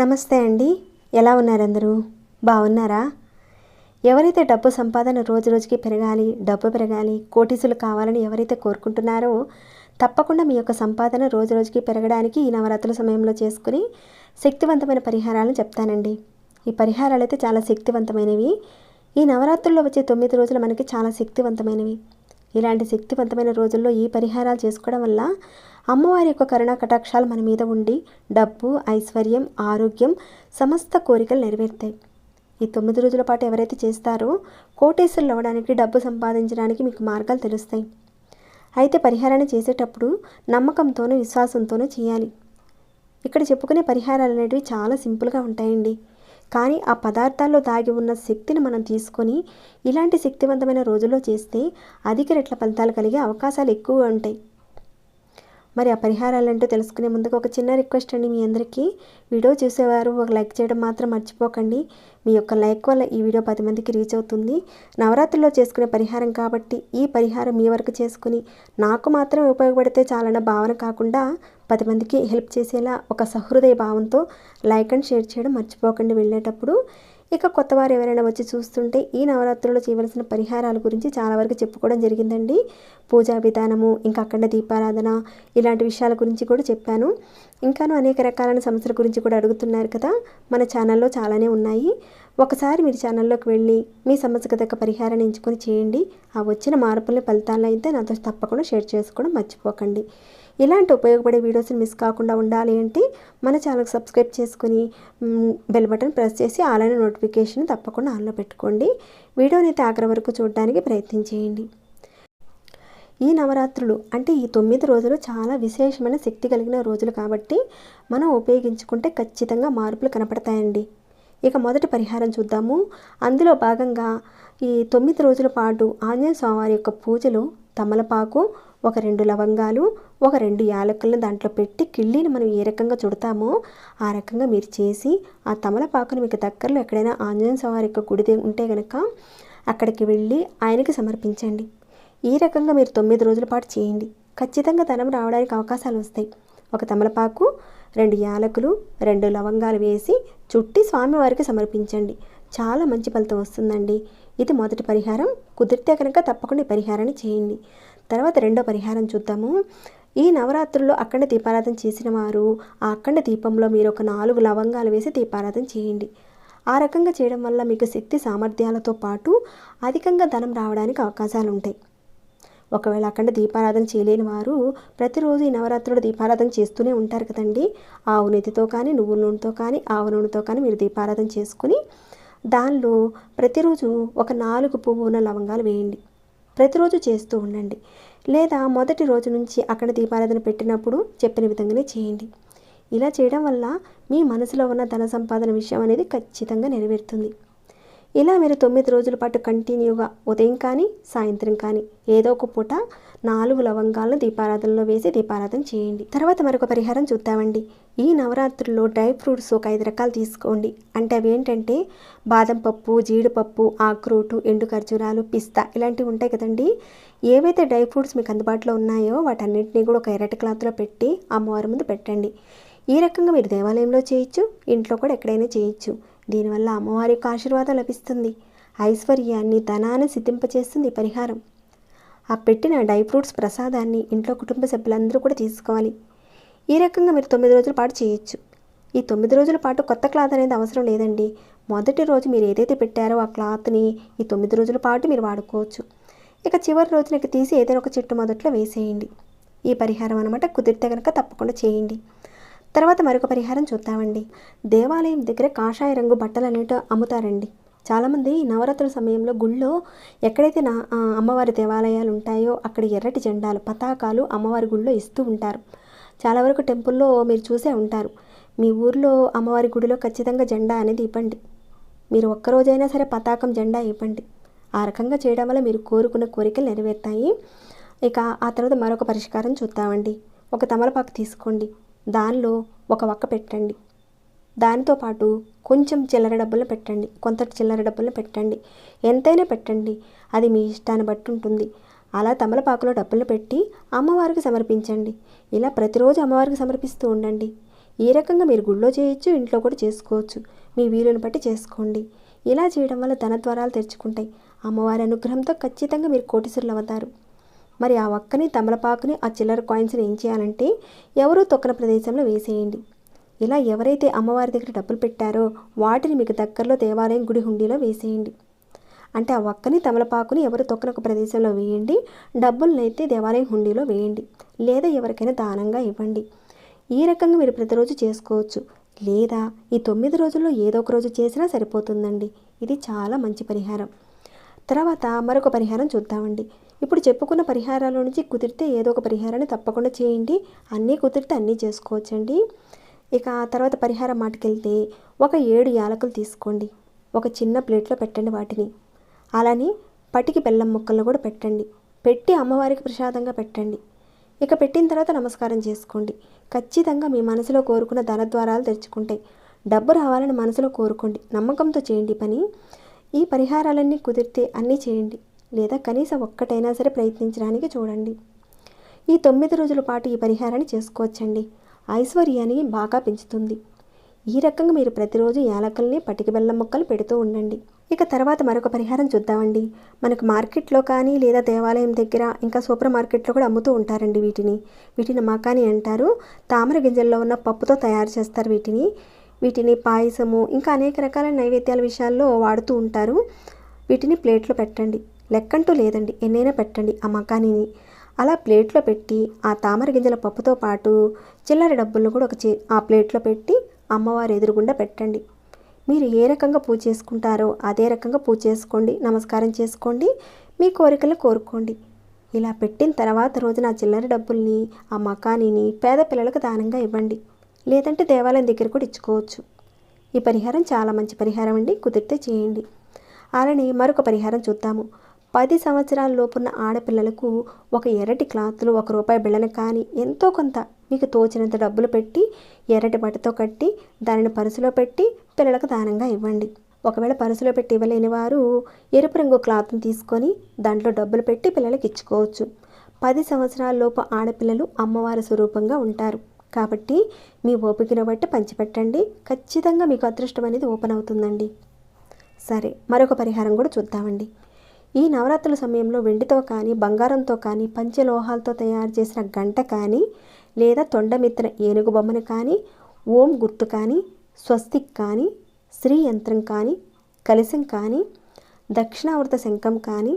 నమస్తే అండి. ఎలా ఉన్నారు అందరూ బాగున్నారా? ఎవరైతే డబ్బు సంపాదన రోజు రోజుకి పెరగాలి డబ్బు పెరగాలి కోటీసులు కావాలని ఎవరైతే కోరుకుంటున్నారో తప్పకుండా మీ యొక్క సంపాదన రోజు రోజుకి పెరగడానికి ఈ నవరాత్రుల సమయంలో చేసుకుని శక్తివంతమైన పరిహారాలను చెప్తానండి. ఈ పరిహారాలు అయితే చాలా శక్తివంతమైనవి. ఈ నవరాత్రుల్లో వచ్చే తొమ్మిది రోజులు మనకి చాలా శక్తివంతమైనవి. ఇలాంటి శక్తివంతమైన రోజుల్లో ఈ పరిహారాలు చేసుకోవడం వల్ల అమ్మవారి యొక్క కరుణా కటాక్షాలు మన మీద ఉండి డబ్బు ఐశ్వర్యం ఆరోగ్యం సమస్త కోరికలు నెరవేరుతాయి. ఈ తొమ్మిది రోజుల పాటు ఎవరైతే చేస్తారో కోటేశ్వరులు అవ్వడానికి డబ్బు సంపాదించడానికి మీకు మార్గాలు తెలుస్తాయి. అయితే పరిహారాన్ని చేసేటప్పుడు నమ్మకంతోనూ విశ్వాసంతోనూ చేయాలి. ఇక్కడ చెప్పుకునే పరిహారాలు అనేటివి చాలా సింపుల్గా ఉంటాయండి. కానీ ఆ పదార్థాల్లో దాగి ఉన్న శక్తిని మనం తీసుకొని ఇలాంటి శక్తివంతమైన రోజుల్లో చేస్తే అధిక రెట్ల ఫలితాలు కలిగే అవకాశాలు ఎక్కువగా ఉంటాయి. మరి ఆ పరిహారాలు ఏంటో తెలుసుకునే ముందుకు ఒక చిన్న రిక్వెస్ట్ అండి మీ అందరికీ. వీడియో చూసేవారు ఒక లైక్ చేయడం మాత్రం మర్చిపోకండి. మీ యొక్క లైక్ వల్ల ఈ వీడియో పది మందికి రీచ్ అవుతుంది. నవరాత్రిలో చేసుకునే పరిహారం కాబట్టి ఈ పరిహారం మీ వరకు చేసుకుని నాకు మాత్రం ఉపయోగపడితే చాలన్న భావన కాకుండా పది మందికి హెల్ప్ చేసేలా ఒక సహృదయ భావంతో లైక్ అండ్ షేర్ చేయడం మర్చిపోకండి. వెళ్ళేటప్పుడు ఇక కొత్త వారు ఎవరైనా వచ్చి చూస్తుంటే ఈ నవరాత్రుల్లో చేయవలసిన పరిహారాల గురించి చాలా వరకు చెప్పుకోవడం జరిగిందండి. పూజా విధానము ఇంకా అఖండ దీపారాధన ఇలాంటి విషయాల గురించి కూడా చెప్పాను. ఇంకాను అనేక రకాలైన సమస్యల గురించి కూడా అడుగుతున్నారు కదా మన ఛానల్లో చాలానే ఉన్నాయి. ఒకసారి మీరు ఛానల్లోకి వెళ్ళి మీ సమస్యకు తగ్గ పరిహారాన్ని ఎంచుకొని చేయండి. ఆ వచ్చిన మార్పుల ఫలితాలను అయితే నాతో తప్పకుండా షేర్ చేసుకోవడం మర్చిపోకండి. ఇలాంటి ఉపయోగపడే వీడియోస్ని మిస్ కాకుండా ఉండాలి అంటే మన ఛానల్కి సబ్స్క్రైబ్ చేసుకుని బెల్ బటన్ ప్రెస్ చేసి ఆన్లైన్ నోటిఫికేషన్ తప్పకుండా ఆన్లో పెట్టుకోండి. వీడియోని అయితే ఆఖరి వరకు చూడడానికి ప్రయత్నం చేయండి. ఈ నవరాత్రులు అంటే ఈ తొమ్మిది రోజులు చాలా విశేషమైన శక్తి కలిగిన రోజులు కాబట్టి మనం ఉపయోగించుకుంటే ఖచ్చితంగా మార్పులు కనపడతాయండి. ఇక మొదటి పరిహారం చూద్దాము. అందులో భాగంగా ఈ తొమ్మిది రోజుల పాటు ఆంజనేయ స్వామివారి యొక్క పూజలు తమలపాకు ఒక రెండు లవంగాలు ఒక రెండు యాలకులను దాంట్లో పెట్టి కిళ్ళీని మనం ఏ రకంగా చుడతామో ఆ రకంగా మీరు చేసి ఆ తమలపాకుని మీకు దగ్గరలో ఎక్కడైనా ఆంజనేయ స్వామి యొక్క గుడి ఉంటే కనుక అక్కడికి వెళ్ళి ఆయనకి సమర్పించండి. ఈ రకంగా మీరు తొమ్మిది రోజుల పాటు చేయండి. ఖచ్చితంగా ధనం రావడానికి అవకాశాలు వస్తాయి. ఒక తమలపాకు రెండు యాలకులు రెండు లవంగాలు వేసి చుట్టి స్వామివారికి సమర్పించండి. చాలా మంచి ఫలితం వస్తుందండి. ఇది మొదటి పరిహారం. కుదిరితే కనుక తప్పకుండా ఈ పరిహారాన్ని చేయండి. తర్వాత రెండో పరిహారం చూద్దాము. ఈ నవరాత్రుల్లో అఖండ దీపారాధన చేసిన వారు ఆ అఖండ దీపంలో మీరు ఒక నాలుగు లవంగాలు వేసి దీపారాధన చేయండి. ఆ రకంగా చేయడం వల్ల మీకు శక్తి సామర్థ్యాలతో పాటు అధికంగా ధనం రావడానికి అవకాశాలు ఉంటాయి ఒకవేళ అఖండ దీపారాధన చేయలేని వారు ప్రతిరోజు ఈ నవరాత్రులు దీపారాధన చేస్తూనే ఉంటారు కదండి. ఆవు నెతితో కానీ నువ్వుల నూనెతో కానీ ఆవు నూనెతో కానీ మీరు దీపారాధన చేసుకుని దానిలో ప్రతిరోజు ఒక నాలుగు పువ్వు ఉన్న లవంగాలు వేయండి. ప్రతిరోజు చేస్తూ ఉండండి. లేదా మొదటి రోజు నుంచి అక్కడ దీపారాధన పెట్టినప్పుడు చెప్పిన విధంగానే చేయండి. ఇలా చేయడం వల్ల మీ మనసులో ఉన్న ధన సంపాదన విషయం అనేది ఖచ్చితంగా నెరవేరుతుంది. ఇలా మీరు తొమ్మిది రోజుల పాటు కంటిన్యూగా ఉదయం కానీ సాయంత్రం కానీ ఏదో ఒక పూట నాలుగు లవంగాలను దీపారాధనలో వేసి దీపారాధన చేయండి. తర్వాత మరొక పరిహారం చూద్దామండి. ఈ నవరాత్రుల్లో డ్రై ఫ్రూట్స్ ఒక ఐదు రకాలు తీసుకోండి. అంటే అవి ఏంటంటే బాదం పప్పు జీడిపప్పు ఆక్రోటు ఎండు ఖర్జూరాలు పిస్తా ఇలాంటివి ఉంటాయి కదండి. ఏవైతే డ్రై ఫ్రూట్స్ మీకు అందుబాటులో ఉన్నాయో వాటన్నిటిని కూడా ఒక ఎర్రటి క్లాత్లో పెట్టి అమ్మవారి ముందు పెట్టండి. ఈ రకంగా మీరు దేవాలయంలో చేయొచ్చు ఇంట్లో కూడా ఎక్కడైనా చేయొచ్చు. దీనివల్ల అమ్మవారి యొక్క ఆశీర్వాదం లభిస్తుంది. ఐశ్వర్యాన్ని ధనాన్ని సిద్ధింపచేస్తుంది పరిహారం. ఆ పెట్టిన డ్రై ఫ్రూట్స్ ప్రసాదాన్ని ఇంట్లో కుటుంబ సభ్యులందరూ కూడా తీసుకోవాలి. ఈ రకంగా మీరు తొమ్మిది రోజుల పాటు చేయొచ్చు. ఈ తొమ్మిది రోజుల పాటు కొత్త క్లాత్ అనేది అవసరం లేదండి. మొదటి రోజు మీరు ఏదైతే పెట్టారో ఆ క్లాత్ని ఈ తొమ్మిది రోజుల పాటు మీరు వాడుకోవచ్చు. ఇక చివరి రోజున ఇక తీసి ఏదైనా ఒక చెట్టు మొదట్లో వేసేయండి. ఈ పరిహారం అనమాట కుదిరితే కనుక తప్పకుండా చేయండి. తర్వాత మరొక పరిహారం చూద్దామండి. దేవాలయం దగ్గర కాషాయ రంగు బట్టలు అనేవి అమ్ముతారండి. చాలామంది నవరాత్రుల సమయంలో గుళ్ళో ఎక్కడైతే నా అమ్మవారి దేవాలయాలు ఉంటాయో అక్కడ ఎర్రటి జెండాలు పతాకాలు అమ్మవారి గుళ్ళో ఇస్తూ ఉంటారు. చాలా వరకు టెంపుల్లో మీరు చూసే ఉంటారు. మీ ఊర్లో అమ్మవారి గుడిలో ఖచ్చితంగా జెండా అనేది ఇవ్వండి. మీరు ఒక్కరోజైనా సరే పతాకం జెండా ఇవ్వండి. ఆ రకంగా చేయడం వల్ల మీరు కోరుకున్న కోరికలు నెరవేరుతాయి. ఇక ఆ తర్వాత మరొక పరిష్కారం చూద్దామండి. ఒక తమలపాకు తీసుకోండి. దానిలో ఒక వక్క పెట్టండి. దానితో పాటు కొంచెం చిల్లర డబ్బులు పెట్టండి. కొంత చిల్లర డబ్బులు పెట్టండి. ఎంతైనా పెట్టండి. అది మీ ఇష్టాన్ని బట్టి ఉంటుంది. అలా తమలపాకులో డబ్బులు పెట్టి అమ్మవారికి సమర్పించండి. ఇలా ప్రతిరోజు అమ్మవారికి సమర్పిస్తూ ఉండండి. ఈ రకంగా మీరు గుళ్ళో చేయొచ్చు ఇంట్లో కూడా చేసుకోవచ్చు. మీ వీలుని బట్టి చేసుకోండి. ఇలా చేయడం వల్ల ధనద్వారాలు తెరుచుకుంటాయి. అమ్మవారి అనుగ్రహంతో ఖచ్చితంగా మీరు కోటీశ్వరులు అవుతారు. మరి ఆ ఒక్కని తమలపాకుని ఆ చిల్లర కాయిన్స్ని ఏం చేయాలంటే ఎవరూ తొక్కన ప్రదేశంలో వేసేయండి. ఇలా ఎవరైతే అమ్మవారి దగ్గర డబ్బులు పెట్టారో వాటిని మీకు దగ్గరలో దేవాలయం గుడి హుండీలో వేసేయండి. అంటే ఆ ఒక్కని తమలపాకుని ఎవరు తొక్కన ఒక ప్రదేశంలో వేయండి డబ్బులను అయితే దేవాలయం హుండీలో వేయండి లేదా ఎవరికైనా దానంగా ఇవ్వండి. ఈ రకంగా మీరు ప్రతిరోజు చేసుకోవచ్చు. లేదా ఈ తొమ్మిది రోజుల్లో ఏదో ఒక రోజు చేసినా సరిపోతుందండి. ఇది చాలా మంచి పరిహారం. తర్వాత మరొక పరిహారం చూద్దామండి. ఇప్పుడు చెప్పుకున్న పరిహారాల నుంచి కుదిరితే ఏదో ఒక పరిహారాన్ని తప్పకుండా చేయండి. అన్నీ కుదిరితే అన్నీ చేసుకోవచ్చండి. ఇక ఆ తర్వాత పరిహారం మాటకెళ్తే ఒక ఏడు యాలకులు తీసుకోండి. ఒక చిన్న ప్లేట్లో పెట్టండి వాటిని. అలానే పటికి బెల్లం ముక్కలను కూడా పెట్టండి. పెట్టి అమ్మవారికి ప్రసాదంగా పెట్టండి. ఇక పెట్టిన తర్వాత నమస్కారం చేసుకోండి. ఖచ్చితంగా మీ మనసులో కోరుకున్న ధనద్వారాలు తెరుచుకుంటాయి డబ్బు రావాలని మనసులో కోరుకోండి. నమ్మకంతో చేయండి పని. ఈ పరిహారాలన్నీ కుదిరితే అన్నీ చేయండి. లేదా కనీసం ఒక్కటైనా సరే ప్రయత్నించడానికి చూడండి. ఈ తొమ్మిది రోజుల పాటు ఈ పరిహారాన్ని చేసుకోవచ్చండి. ఐశ్వర్యాన్ని బాగా పెంచుతుంది. ఈ రకంగా మీరు ప్రతిరోజు యాలకల్ని పటికి బెల్లం మొక్కలు పెడుతూ ఉండండి. ఇక తర్వాత మరొక పరిహారం చూద్దామండి. మనకు మార్కెట్లో కానీ లేదా దేవాలయం దగ్గర ఇంకా సూపర్ మార్కెట్లో కూడా అమ్ముతూ ఉంటారండి వీటిని. వీటిని మకాని అంటారు. తామర గింజల్లో ఉన్న పప్పుతో తయారు చేస్తారు వీటిని. వీటిని పాయసము ఇంకా అనేక రకాల నైవేద్యాల విషయాల్లో వాడుతూ ఉంటారు. వీటిని ప్లేట్లో పెట్టండి. లెక్కంటూ లేదండి. ఎన్నైనా పెట్టండి. ఆ మకానీని అలా ప్లేట్లో పెట్టి ఆ తామర గింజల పప్పుతో పాటు చిల్లర డబ్బులను కూడా ఒక చే ఆ ప్లేట్లో పెట్టి అమ్మవారి ఎదురుగుండా పెట్టండి. మీరు ఏ రకంగా పూజ చేసుకుంటారో అదే రకంగా పూజ చేసుకోండి. నమస్కారం చేసుకోండి. మీ కోరికలు కోరుకోండి. ఇలా పెట్టిన తర్వాత రోజున ఆ చిల్లర డబ్బుల్ని ఆ మకానీని పేద పిల్లలకు దానంగా ఇవ్వండి. లేదంటే దేవాలయం దగ్గర కూడా ఇచ్చుకోవచ్చు. ఈ పరిహారం చాలా మంచి పరిహారం అండి. కుదిరితే చేయండి. అలానే మరొక పరిహారం చూద్దాము. పది సంవత్సరాల లోపున్న ఆడపిల్లలకు ఒక ఎర్రటి క్లాత్లు ఒక రూపాయి బిళ్ళను కానీ ఎంతో కొంత మీకు తోచినంత డబ్బులు పెట్టి ఎర్రటి బట్టతో కట్టి దానిని పరుసులో పెట్టి పిల్లలకు దానంగా ఇవ్వండి. ఒకవేళ పరుసులో పెట్టి ఇవ్వలేని వారు ఎరుపు రంగు క్లాత్ని తీసుకొని దాంట్లో డబ్బులు పెట్టి పిల్లలకి ఇచ్చుకోవచ్చు. పది సంవత్సరాల లోపు ఆడపిల్లలు అమ్మవారి స్వరూపంగా ఉంటారు. కాబట్టి మీ ఓపికను బట్టి పంచిపెట్టండి. ఖచ్చితంగా మీకు అదృష్టం అనేది ఓపెన్ అవుతుందండి. సరే మరొక పరిహారం కూడా చూద్దామండి. ఈ నవరాత్రుల సమయంలో వెండితో కానీ బంగారంతో కానీ పంచలోహాలతో తయారు చేసిన గంట కానీ లేదా తొండమిత్ర ఏనుగు బొమ్మను కానీ ఓం గుర్తు కానీ స్వస్తిక్ కానీ శ్రీ యంత్రం కానీ కలశం కానీ దక్షిణావృత శంఖం కానీ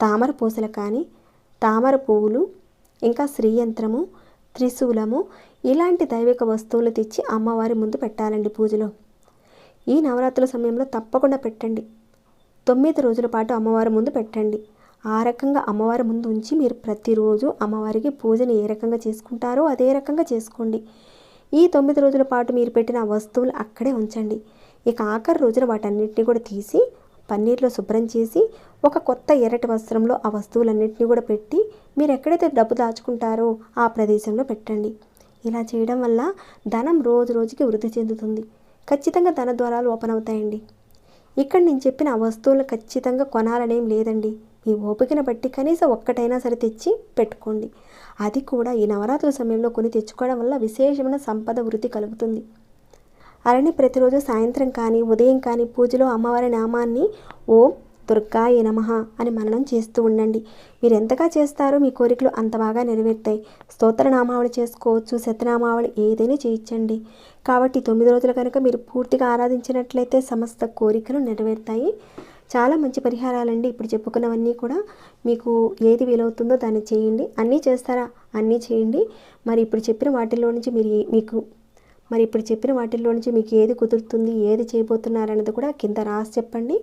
తామర పూసలు కానీ తామర పువ్వులు ఇంకా శ్రీ యంత్రము త్రిశూలము ఇలాంటి దైవిక వస్తువులు తెచ్చి అమ్మవారి ముందు పెట్టాలండి పూజలో. ఈ నవరాత్రుల సమయంలో తప్పకుండా పెట్టండి. తొమ్మిది రోజుల పాటు అమ్మవారి ముందు పెట్టండి. ఆ రకంగా అమ్మవారి ముందు ఉంచి మీరు ప్రతిరోజు అమ్మవారికి పూజను ఏ రకంగా చేసుకుంటారో అదే రకంగా చేసుకోండి. ఈ తొమ్మిది రోజుల పాటు మీరు పెట్టిన వస్తువులు అక్కడే ఉంచండి. ఇక ఆఖరి రోజున వాటన్నిటిని కూడా తీసి పన్నీర్లో శుభ్రం చేసి ఒక కొత్త ఎర్రటి వస్త్రంలో ఆ వస్తువులన్నింటినీ కూడా పెట్టి మీరు ఎక్కడైతే డబ్బు దాచుకుంటారో ఆ ప్రదేశంలో పెట్టండి. ఇలా చేయడం వల్ల ధనం రోజు రోజుకి వృద్ధి చెందుతుంది. ఖచ్చితంగా ధన ద్వారాలు ఓపెన్ అవుతాయండి. ఇక్కడ నేను చెప్పిన ఆ వస్తువులు ఖచ్చితంగా కొనాలనేం లేదండి. మీ ఓపికను బట్టి కనీసం ఒక్కటైనా సరే తెచ్చి పెట్టుకోండి. అది కూడా ఈ నవరాత్రుల సమయంలో కొని తెచ్చుకోవడం వల్ల విశేషమైన సంపద వృద్ధి కలుగుతుంది. అలానే ప్రతిరోజు సాయంత్రం కానీ ఉదయం కానీ పూజలో అమ్మవారి నామాన్ని ఓం దుర్గాయ నమ అని మననం చేస్తూ ఉండండి. మీరు ఎంతగా చేస్తారో మీ కోరికలు అంత బాగా నెరవేరుతాయి. స్తోత్రనామావళి చేసుకోవచ్చు శతనామావళి ఏదైనా చేయించండి. కాబట్టి తొమ్మిది రోజులు కనుక మీరు పూర్తిగా ఆరాధించినట్లయితే సమస్త కోరికలు నెరవేరుతాయి. చాలా మంచి పరిహారాలండి. ఇప్పుడు చెప్పుకున్నవన్నీ కూడా మీకు ఏది వీలవుతుందో దాన్ని చేయండి. అన్నీ చేస్తారా? అన్నీ చేయండి. మరి ఇప్పుడు చెప్పిన వాటిల్లో నుంచి మీరు మీకు మరి ఇప్పుడు చెప్పిన వాటిల్లో నుంచి మీకు ఏది కుదురుతుంది ఏది చేయబోతున్నారు అన్నది కూడా కింద రాసి చెప్పండి.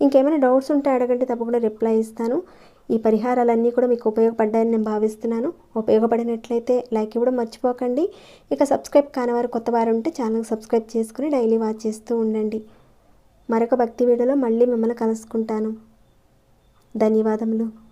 ఇంకేమైనా డౌట్స్ ఉంటే అడగండి తప్పకుండా రిప్లై ఇస్తాను. ఈ పరిహారాలన్నీ కూడా మీకు ఉపయోగపడ్డాయని నేను భావిస్తున్నాను. ఉపయోగపడినట్లయితే లైక్ ఇవ్వడం మర్చిపోకండి. ఇక సబ్స్క్రైబ్ కాని వారు కొత్త వారు ఉంటే ఛానల్ సబ్స్క్రైబ్ చేసుకుని డైలీ వాచ్ చేస్తూ ఉండండి. మరొక భక్తి వీడియోలో మళ్ళీ మిమ్మల్ని కలుసుకుంటాను. ధన్యవాదములు.